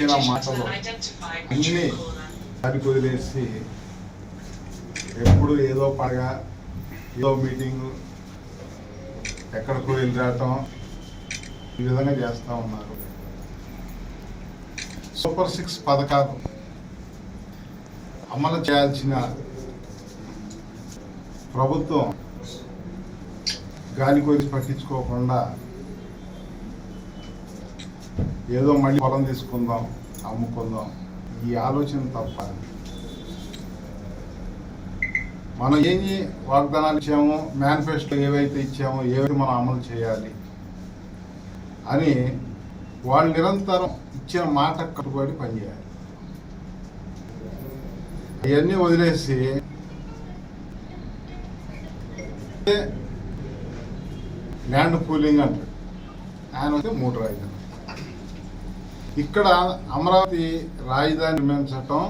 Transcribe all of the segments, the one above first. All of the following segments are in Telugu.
ఇచ్చిన మాటలు అన్నీ దానికి వదిలేసి ఎప్పుడు ఏదో పండగ ఏదో మీటింగు ఎక్కడికో వెళ్ళి రావటం ఈ విధంగా చేస్తూ ఉన్నారు. సూపర్ సిక్స్ పథకాలు అమలు చేయాల్సిన ప్రభుత్వం గాలి కొలిసి పట్టించుకోకుండా ఏదో మళ్ళీ పొలం తీసుకుందాం అమ్ముకుందాం. ఈ ఆలోచన తప్ప. మనం ఏం వాగ్దానాలు ఇచ్చామో మేనిఫెస్టో ఏవైతే ఇచ్చామో ఏవైతే మనం అమలు చేయాలి అని వాళ్ళు నిరంతరం ఇచ్చిన మాట కట్టుబడి పనిచేయాలి. ఇవన్నీ వదిలేసి ల్యాండ్ పూలింగ్ అంటాడు ఆయన వస్తే మూడు రాజధాని ఇక్కడ అమరావతి రాజధాని నిర్మించటం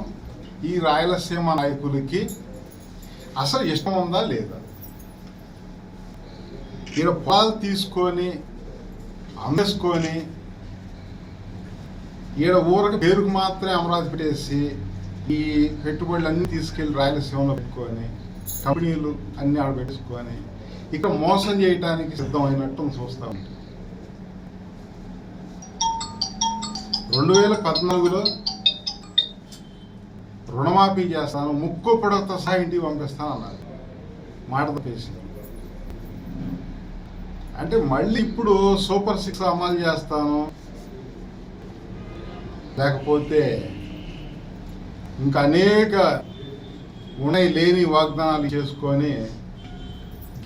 ఈ రాయలసీమ నాయకులకి అసలు ఇష్టం ఉందా లేదా? ఈయన పొలాలు తీసుకొని అమ్మేసుకొని ఈడ ఊరికి పేరుకు మాత్రమే అమరావతి పెట్టేసి ఈ పెట్టుబడులు అన్నీ తీసుకెళ్ళి రాయలసీమలో పెట్టుకొని కంపెనీలు అన్నీ ఆడ పెట్టుకొని ఇక్కడ మోసం చేయడానికి సిద్ధమైనట్టు చూస్తూ. ఉంటాం రెండు వేల పద్నాలుగులో రుణమాఫీ చేస్తాను ముక్కు పొడవతో సహా ఇంటికి పంపిస్తాను అన్నారు మాట తప్పేసి అంటే మళ్ళీ ఇప్పుడు సూపర్ సిక్స్ అమలు చేస్తాను. లేకపోతే ఇంకా అనేక ఉన్నాయి లేని వాగ్దానాలు చేసుకొని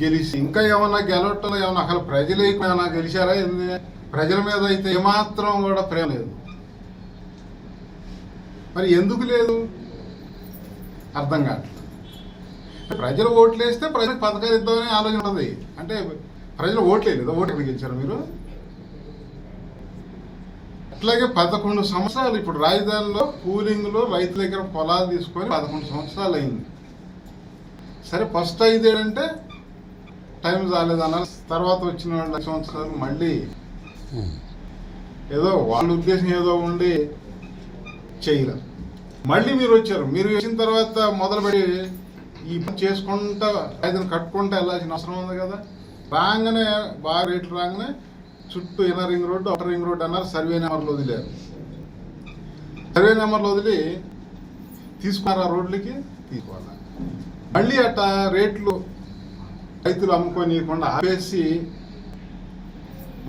గెలిచి ఇంకా ఏమన్నా గెలవటం ఏమన్నా అసలు ప్రజలు ఏమైనా గెలిచారా ఏంది? ప్రజల మీద అయితే ఏమాత్రం కూడా ప్రేమ లేదు. మరి ఎందుకు లేదు? అర్థం కావట్లేదు. ప్రజలు ఓట్లు వేస్తే ప్రజలకు పథకాలు ఇద్దామని ఆలోచన ఉంటుంది అంటే ప్రజలు ఓట్లు వేయలేదు ఓటు గెలిచారు మీరు? అట్లాగే పదకొండు సంవత్సరాలు ఇప్పుడు రాజధానిలో కూలింగ్లో రైతు దగ్గర పొలాలు తీసుకొని పదకొండు సంవత్సరాలు అయింది. సరే ఫస్ట్ ఐదేళ్ళంటే టైం రాలేదన్నారు తర్వాత వచ్చిన సంవత్సరాలు మళ్ళీ ఏదో వాళ్ళ ఉద్దేశం ఏదో ఉండి చేయరా మళ్ళీ మీరు వచ్చారు. మీరు వచ్చిన తర్వాత మొదలుపెట్టి ఈ పని చేసుకుంటా ఐదుని కట్టుకుంటా వెళ్ళాల్సిన అవసరం ఉంది కదా. రాగానే బాగా రేట్లు రాగానే చుట్టూ inner ring road outer ring road అన్నారు. సర్వే నెంబర్లు వదిలేరు. సర్వే నెంబర్లు వదిలి తీసుకున్నారు ఆ రోడ్లకి? తీసుకోవాలి. మళ్ళీ అట్ట రేట్లు రైతులు అమ్ముకోనియకుండా ఆపేసి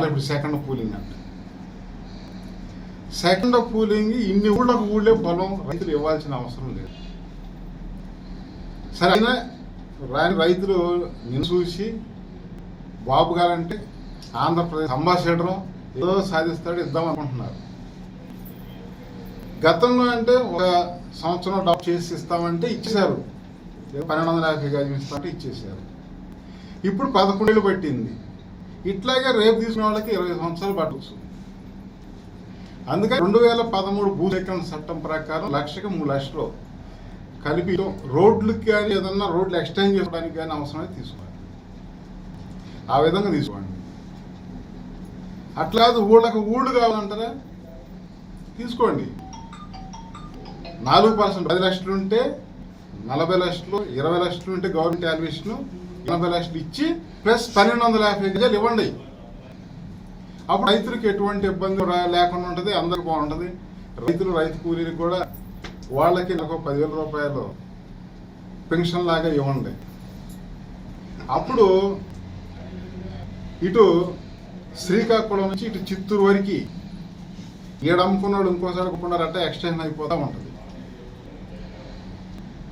ఇప్పుడు సెకండ్ పూలింగ్ అంట. సెకండ్ పూలింగ్ ఇన్ని ఊళ్ళకు ఊళ్ళే పొలం రైతులు ఇవ్వాల్సిన అవసరం లేదు. సరే అయినా రాని రైతులు నిన్ను చూసి బాబు గారంటే ఆంధ్రప్రదేశ్ అంబాసిడర్ ఏదో సాధిస్తాడు ఇద్దాం అనుకుంటున్నారు. గతంలో అంటే ఒక సంవత్సరం డబ్బు చేసి ఇస్తామంటే ఇచ్చేశారు. పన్నెండు వందల యాభై గజం ఇస్తామంటే ఇచ్చేశారు. ఇప్పుడు పదకొండేళ్ళు పట్టింది. ఇట్లాగే రేపు తీసుకునే వాళ్ళకి ఇరవై సంవత్సరాలు పట్టవచ్చు. అందుకని రెండు వేల పదమూడు భూసేకరణ చట్టం ప్రకారం లక్షకి మూడు లక్షలు కలిపి రోడ్లకు కానీ ఏదన్నా రోడ్లు ఎక్స్టెండ్ చేసుకోవడానికి కానీ అవసరమైతే తీసుకోవాలి. ఆ విధంగా తీసుకోండి అట్లా కాదు ఊళ్ళకి ఊళ్ళు కావాలంటారా? తీసుకోండి. నాలుగు పర్సెంట్ పది లక్షలు ఉంటే నలభై లక్షలు ఇరవై లక్షలు ఉంటే గవర్నమెంట్ యాల్యుయేషన్ ఎనభై లక్షలు ఇచ్చి ప్లస్ పన్నెండు వందల యాభై గజాలు ఇవ్వండి. అప్పుడు రైతులకు ఎటువంటి ఇబ్బంది లేకుండా ఉంటుంది అందరికి బాగుంటుంది. రైతులు రైతు కూలీలకు కూడా వాళ్ళకి నాకు పదివేల రూపాయలు పెన్షన్ లాగా ఇవ్వండి. అప్పుడు ఇటు శ్రీకాకుళం నుంచి ఇటు చిత్తూరు వరకు ఈడమ్ముకున్నాడు ఇంకోసారి అమ్ముకున్నారట ఎక్స్టెన్షన్ అయిపోతూ ఉంటుంది.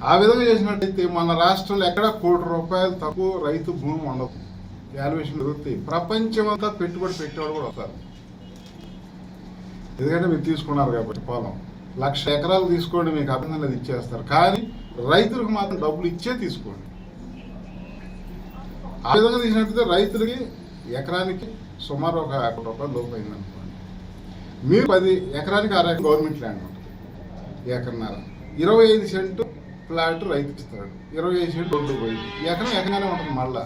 ఆ విధంగా చేసినట్టయితే మన రాష్ట్రంలో ఎక్కడ కోటి రూపాయలు తక్కువ రైతు భూమి ఉండదు. వాల్యుయేషన్ పెరుగుతాయి. ప్రపంచం అంతా పెట్టుబడి పెట్టేవాడు కూడా వస్తారు. ఎందుకంటే మీరు తీసుకున్నారు కాబట్టి పొలం. లక్ష ఎకరాలు తీసుకోండి మీకు అభినందనలు ఇచ్చేస్తారు. కానీ రైతులకు మాత్రం డబ్బులు ఇచ్చే తీసుకోండి. ఆ విధంగా తీసినట్టయితే రైతులకి ఎకరానికి సుమారు ఒక కోటి రూపాయలు లోపు అయిందనుకోండి మీరు పది ఎకరానికి అర గవర్నమెంట్ ల్యాండ్ ఉంటుంది. ఎకరన్నర. ఇరవై ఐదు సెంటు ఫ్లాట్ రైతు ఇస్తాడు. ఇరవై ఐదు సెంట్లు రోడ్డు పోయింది. ఎకరం ఎకరానే ఉంటుంది మళ్ళీ.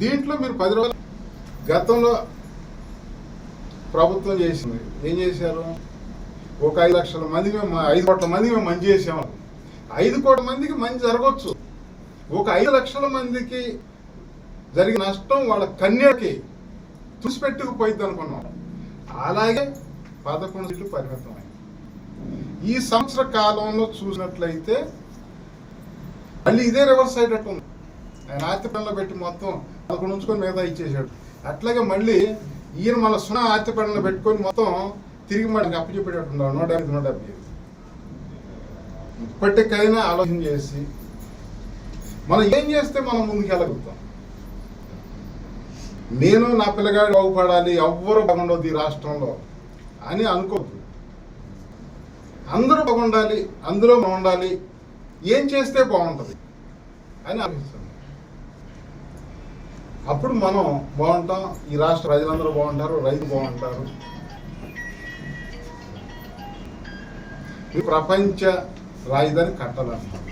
దీంట్లో మీరు పది రోజులు గతంలో ప్రభుత్వం చేసింది. ఏం చేశారు? ఒక ఐదు లక్షల మందికి ఐదు కోట్ల మందికి మేము మంచి చేసాము ఐదు కోట్ల మందికి మంచి జరగవచ్చు. ఒక ఐదు లక్షల మందికి జరిగిన నష్టం వాళ్ళ కన్యకి తుసిపెట్టుకుపోయింది అనుకున్నాం. అలాగే పదకొండు సీట్లు పరిమితమై. ఈ సంవత్సర కాలంలో చూసినట్లయితే మళ్ళీ ఇదే రివర్స్ అయ్యేటట్టు ఉంది. ఆయన ఆర్తి పనిలో పెట్టి మొత్తం అక్కడ ఉంచుకొని మిగతా ఇచ్చేసాడు అట్లాగే మళ్ళీ ఈయన మళ్ళీ సున్నా ఆర్తి పనిలో పెట్టుకొని మొత్తం తిరిగి మనకి అప్పచెప్పేటట్టున్నాడు నూట యాభై నూట డెబ్బై ఇప్పటికైనా ఆలోచన చేసి మనం ఏం చేస్తే మనం ముందుకు వెళ్ళగలుగుతాం? నేను నా పిల్లగాడు బాగుపడాలి ఎవ్వరు బాగుండదు ఈ రాష్ట్రంలో అని అనుకోవద్దు. అందరూ బాగుండాలి అందులో బాగుండాలి ఏం చేస్తే బాగుంటుంది అని ఆలోచిస్తాను అప్పుడు మనం బాగుంటాం ఈ రాష్ట్ర ప్రజలందరూ బాగుంటారు రైతు బాగుంటారు. ఈ ప్రపంచ రాజధాని కట్టాలన్నారు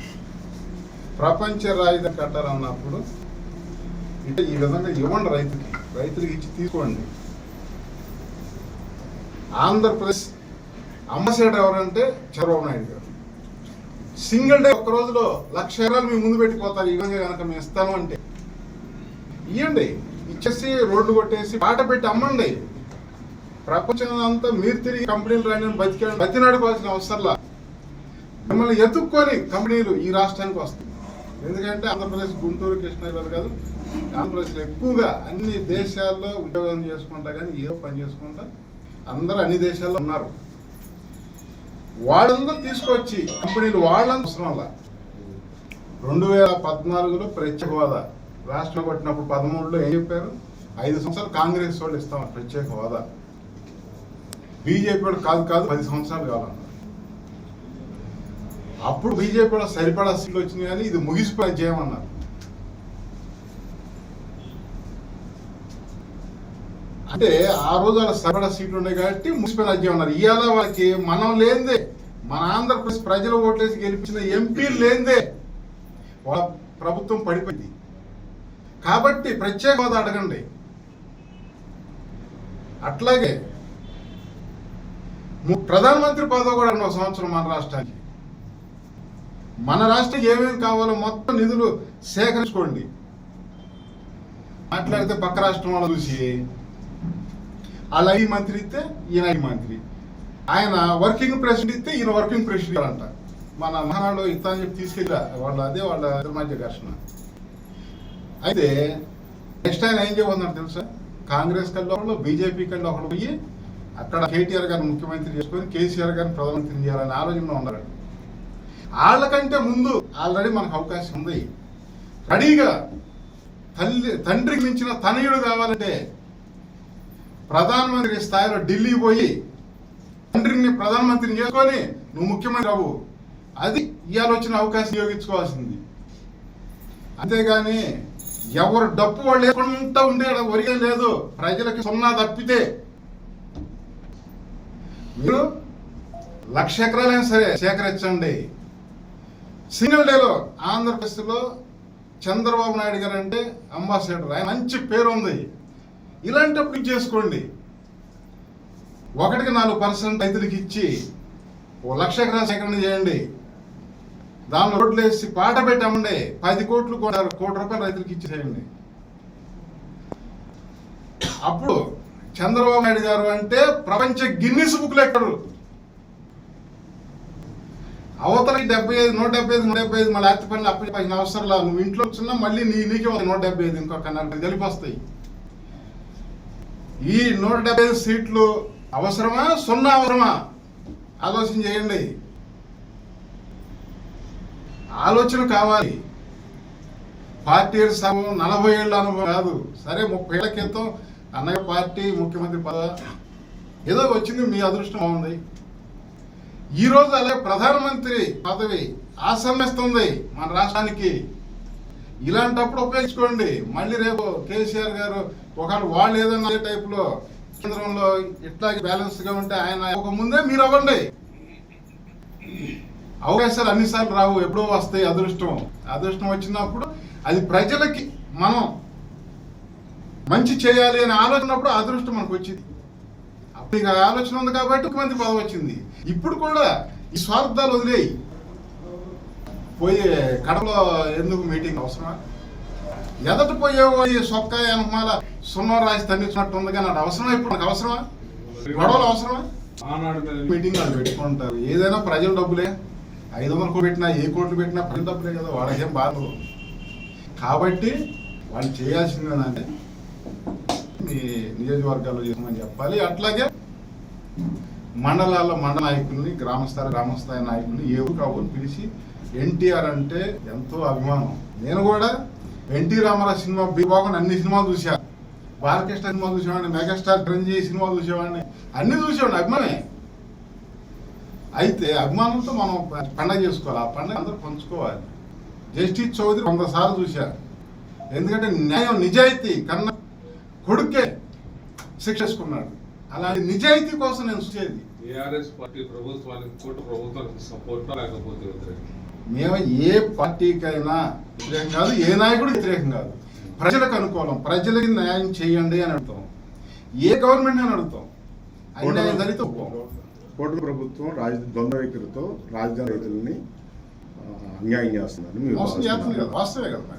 ప్రపంచ రాజధాని కట్టాలన్నప్పుడు అంటే ఈ విధంగా ఇవ్వండి రైతుకి రైతులకు ఇచ్చి తీసుకోండి. ఆంధ్రప్రదేశ్ అమ్మసేడు ఎవరంటే చంద్రబాబు నాయుడు గారు. సింగిల్ డే ఒక్క రోజులో లక్ష ఎకరాలు మీ ముందు పెట్టిపోతారు ఈ విధంగా కనుక మేము ఇస్తాము అంటే ఇవ్వండి ఇచ్చేసి రోడ్లు కొట్టేసి పాట పెట్టి అమ్మండి. ప్రపంచం అంతా మీరు తిరిగి కంపెనీలు రాని బతికే బతినాడుకోవాల్సిన అవసరంలా. మిమ్మల్ని ఎత్తుక్కొని కంపెనీలు ఈ రాష్ట్రానికి వస్తాయి. ఎందుకంటే ఆంధ్రప్రదేశ్ గుంటూరు కృష్ణాగారు కాదు ఆంధ్రప్రదేశ్లో ఎక్కువగా అన్ని దేశాల్లో ఉద్యోగం చేసుకుంటా కానీ ఏదో పని చేసుకుంటా అందరూ అన్ని దేశాల్లో ఉన్నారు. వాళ్ళందరూ తీసుకొచ్చి కంపెనీలు వాళ్ళందరూ అవసరం అలా. రెండు వేల పద్నాలుగులో ప్రత్యేక హోదా. రాష్ట్రం కొట్టినప్పుడు పదమూడులో ఏం చెప్పారు? ఐదు సంవత్సరాలు కాంగ్రెస్ వాళ్ళు ఇస్తాం ప్రత్యేక హోదా. బీజేపీ వాళ్ళు కాదు కాదు పది సంవత్సరాలు కావాలన్నారు. అప్పుడు బీజేపీ వాళ్ళు సరిపడా సీట్లు వచ్చింది కానీ ఇది ముగిసిపోయి చేయమన్నారు అంటే ఆ రోజు వాళ్ళ సరిపడా సీట్లు ఉన్నాయి కాబట్టి మున్సిపల్ చేయమన్నారు అన్నారు. ఇవాళ వాళ్ళకి మనం లేనిదే మన ఆంధ్రప్రదేశ్ ప్రజలు ఓట్లేసి గెలిపించిన ఎంపీలు లేనిదే వాళ్ళ ప్రభుత్వం పడిపోయింది. కాబట్టి ప్రత్యేక హోదా అడగండి. అట్లాగే ప్రధానమంత్రి పదవి కూడా ఒక సంవత్సరం మన రాష్ట్రానికి. మన రాష్ట్రం ఏమేమి కావాలో మొత్తం నిధులు సేకరించుకోండి. మాట్లాడితే పక్క రాష్ట్రం వాళ్ళు చూసి అలా ఈ మంత్రి ఇస్తే ఈయన ఈ మంత్రి. ఆయన వర్కింగ్ ప్రెసిడెంట్ ఇస్తే ఈయన వర్కింగ్ ప్రెసిడెంట్ అంట. మన మహానాడు ఇస్తా అని చెప్పి తీసుకెళ్ళా వాళ్ళ అదే వాళ్ళ మధ్య ఘర్షణ. అయితే నెక్స్ట్ ఆయన ఏం చేయబోతున్నారు తెలుసా? కాంగ్రెస్ కల్లో ఒకళ్ళు బీజేపీ కల్లో ఒకళ్ళు పోయి అక్కడ కేటీఆర్ గారిని ముఖ్యమంత్రి చేసుకొని కేసీఆర్ గారిని ప్రధానమంత్రి చేయాలనే ఆలోచనలో ఉన్నారు. వాళ్ళకంటే ముందు ఆల్రెడీ మనకు అవకాశం ఉంది. రెడీగా తల్లి తండ్రికి మించిన తనయుడు కావాలంటే ప్రధానమంత్రి స్థాయిలో ఢిల్లీ పోయి తండ్రిని ప్రధానమంత్రిని చేసుకొని నువ్వు ముఖ్యమంత్రి అవ్వు. అది ఇవాళ వచ్చిన అవకాశం వినియోగించుకోవాల్సింది అంతేగాని ఎవరు డప్పు వాళ్ళు లేకుండా ఉండే ఒరిగే లేదు. ప్రజలకి సున్నా తప్పితే మీరు లక్ష ఎకరాలైనా సరే సేకరించండి. సింగిల్ డేలో ఆంధ్రప్రదేశ్లో చంద్రబాబు నాయుడు గారు అంటే అంబాసిడర్. ఆయన మంచి పేరు ఉంది. ఇలాంటప్పుడు చేసుకోండి. ఒకటికి నాలుగు పర్సెంట్ రైతులకి ఇచ్చి ఓ లక్ష ఎకరాల సేకరణ చేయండి. దానిలో రోడ్లు వేసి పాట పెట్టి పది కోట్లు కోటి కోటి రూపాయలు రైతులకి ఇచ్చేసేయండి. అప్పుడు చంద్రబాబు నాయుడు గారు అంటే ప్రపంచ గిన్నిస్ బుక్ ఎక్కడు? అవతలకి డెబ్బై ఐదు నూట డెబ్బై ఐదు నూట డెబ్బై ఐదు మళ్ళీ అత్తి పనులు అప్పటి పైన అవసరం లేదు నువ్వు ఇంట్లో వచ్చినా మళ్ళీ నీ నీకే ఉంది నూట డెబ్బై ఐదు ఇంకొక నలభై కలిపి వస్తాయి. ఈ నూట డెబ్బై ఐదు సీట్లు అవసరమా? సున్నా అవసరమా? ఆలోచన చేయండి. ఆలోచన కావాలి. పార్టీ సమయం నలభై ఏళ్ళ అనుభవం కాదు. సరే ముప్పై ఏళ్ళ క్రితం అన్నయ్య పార్టీ ముఖ్యమంత్రి పద. ఏదో వచ్చింది మీ అదృష్టం ఉంది ఈ రోజు అలాగే ప్రధానమంత్రి పదవి ఆసన్నిస్తుంది మన రాష్ట్రానికి. ఇలాంటప్పుడు ఉపయోగించుకోండి. మళ్ళీ రేపు కేసీఆర్ గారు ఒకవేళ వాళ్ళు ఏదన్నా అదే టైపులో కేంద్రంలో ఇట్లాగే బ్యాలెన్స్గా ఉంటే ఆయన ఒక ముందే మీరు అవ్వండి. అవకాశాలు అన్నిసార్లు రావు. ఎప్పుడో వస్తాయి అదృష్టం. అదృష్టం వచ్చినప్పుడు అది ప్రజలకి మనం మంచి చేయాలి అనే ఆలోచన ఉన్నప్పుడు అదృష్టం మనకు వచ్చింది. అప్పుడు ఇక ఆలోచన ఉంది కాబట్టి ముఖ్యమంత్రి పదవి వచ్చింది. ఇప్పుడు కూడా ఈ స్వార్థాలు వదిలేయి. పోయి కడపలో ఎందుకు మీటింగ్ అవసరమా? ఎదట పోయేవాడి సొక్క వెనకమాల సున్నం రాసి తగ్గించినట్టు ఉంది కానీ అవసరమా ఇప్పుడు? అవసరమా? గొడవలు అవసరమా? మీద మీటింగ్ వాళ్ళు పెట్టుకుంటారు. ఏదైనా ప్రజల డబ్బులే. ఐదు వందల కోట్లు పెట్టినా ఏ కోట్లు పెట్టినా పని తప్పులే కదా వాళ్ళకేం బాధ? కాబట్టి వాళ్ళు చేయాల్సింది ఏంటంటే మీ నియోజకవర్గాల్లో చేసామని చెప్పాలి. అట్లాగే మండలాల్లో మండల నాయకుల్ని గ్రామస్థాయి గ్రామస్థాయి నాయకుల్ని ఏ కాబోని పిలిచి ఎన్టీఆర్ అంటే ఎంతో అభిమానం. నేను కూడా ఎన్టీ రామారావు సినిమా బాగుండి అన్ని సినిమాలు చూశాను బాలకృష్ణ సినిమా చూసేవాడిని మెగాస్టార్ చిరంజీవి సినిమా చూసేవాడిని అన్ని చూసేవాడిని అభిమానే. అయితే అభిమానంతో మనం పండగ చేసుకోవాలి. ఆ పండగ అందరూ పంచుకోవాలి. జస్టిస్ చౌదరి వంద సార్లు చూశారు. ఎందుకంటే న్యాయం నిజాయితీ కన్నా కొడుకే శిక్షించుకున్నాడు అలాంటి నిజాయితీ కోసం నేను చూసేది. టిఆర్ఎస్ పార్టీ ప్రభుత్వానికి ప్రభుత్వానికి సపోర్ట్ లేకపోతే మేము ఏ పార్టీకైనా వ్యతిరేకం కాదు ఏ నాయకుడు వ్యతిరేకం కాదు. ప్రజలకు అనుకూలం ప్రజలకి న్యాయం చేయండి అని అడుగుతాం. ఏ గవర్నమెంట్ అని అడుగుతాం. అన్యాయం జరిగితే కూటమి ప్రభుత్వం రాజ దొంగ వైఖరితో రాజధాని రైతులని ఆ, అన్యాయం చేస్తున్నారు మీరు మోసం చేస్తుంది కదా వాస్తవే కదా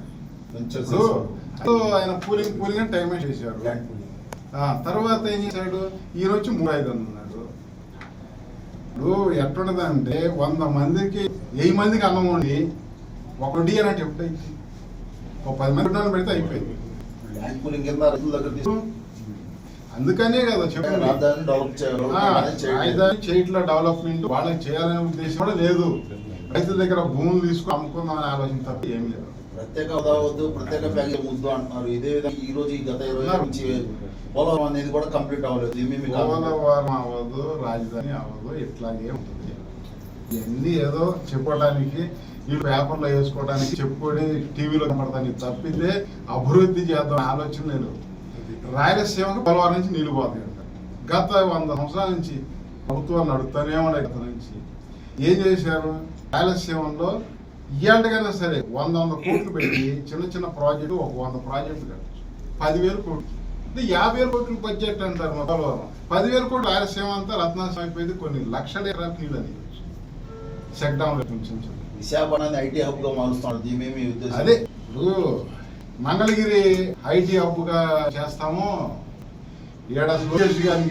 ఆయన కూలింగ్ కూలింగ్ అని టైం చేశారు. ఆ, తర్వాత ఏం చేశాడు? ఈ రోజు మూడు ఐదు అన్నాడు. ఇప్పుడు ఎట్లుండదంటే వంద మందికి వెయ్యి మందికి అన్నం వండి ఒకటి అన్నట్టు ఎప్పుడైంది ఒక పది మంది పెడితే అయిపోయింది ల్యాండ్ పూలింగ్ కింద రైతుల దగ్గర తీసుకుని అందుకనే కదా చెప్పండి. రాజధాని చేయట్ల డెవలప్మెంట్ వాళ్ళకి చేయాలనే ఉద్దేశం కూడా లేదు. రైతుల దగ్గర భూములు తీసుకుని అమ్ముకుందామనే ఆలోచన తప్ప ఏమీ లేదు. ప్రత్యేక హోదా వద్దు ప్రత్యేక ప్యాకేజ్ ముద్దు అంటున్నారు. ఇదే విధంగా ఈ రోజు ఈ గత ఇరవై నుంచి పోలవరం అనేది కూడా కంప్లీట్ అవ్వలేదు. పోలవరం అవ్వదు రాజధాని అవ్వదు ఇట్లాగే ఉంటుంది. ఇవన్నీ ఏదో చెప్పడానికి ఈ పేపర్లో వేసుకోవడానికి చెప్పుకొని టీవీలో కనపడతానికి తప్పితే అభివృద్ధి చేద్దాం ఆలోచన లేదు. రాయలసీమకు పోలవరం నుంచి నీళ్ళు పోతాయి. గత వంద సంవత్సరాల నుంచి ప్రభుత్వాలు నడుస్తూనే ఉన్నాయి గత నుంచి. ఏం చేశారు? రాయలసీమలో ఇయ్యాలకైనా సరే వంద వంద కోట్లు పెట్టి చిన్న చిన్న ప్రాజెక్టు ఒక వంద ప్రాజెక్టు కట్టచ్చు పదివేలు కోట్లు. అంటే యాభై వేల కోట్లు బడ్జెట్ అంటారు మా పోలవరం పదివేల కోట్లు రాయలసీమ అంతా రత్నాసీమ అయిపోయింది. కొన్ని లక్షల ఎకరాలకు నీళ్ళు అని ఉంచు విశాఖపట్నాన్ని ఐటీ హబ్గా ఉద్దేశం? అదే ఇప్పుడు మంగళగిరి ఐటీ హబ్గా చేస్తాము. ఏడాది లోకేష్ గారికి